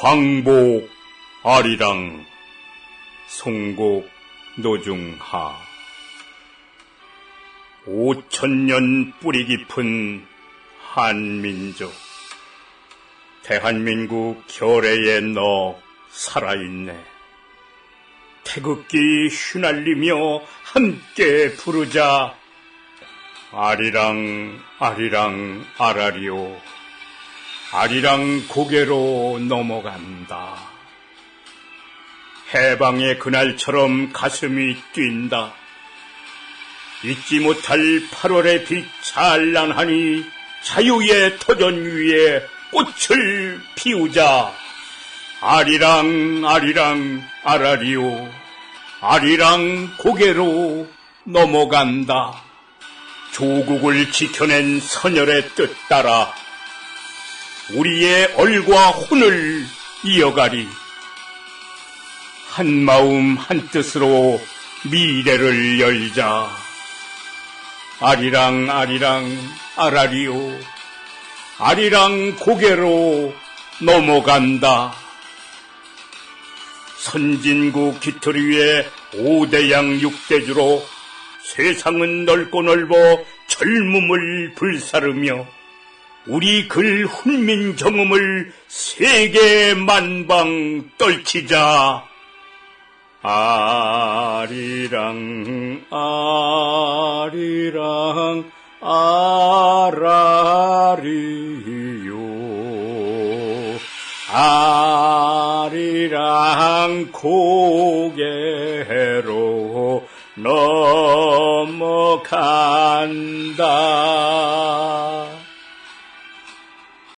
광복 아리랑 송곡 노중하. 오천년 뿌리 깊은 한민족. 대한민국 결의에 너 살아있네. 태극기 휘날리며 함께 부르자. 아리랑 아리랑 아라리오 아리랑 고개로 넘어간다. 해방의 그날처럼 가슴이 뛴다. 잊지 못할 8월의 빛 찬란하니 자유의 터전 위에 꽃을 피우자. 아리랑 아리랑 아라리오 아리랑 고개로 넘어간다. 조국을 지켜낸 선열의 뜻 따라 우리의 얼과 혼을 이어가리. 한 마음 한 뜻으로 미래를 열자. 아리랑 아리랑 아라리오. 아리랑 고개로 넘어간다. 선진국 깃털 위에 오대양 육대주로 세상은 넓고 넓어 젊음을 불사르며 우리 글 훈민 경험을 세계 만방 떨치자. 아리랑 아리랑 아라리요 아리랑 고개로 넘어간다.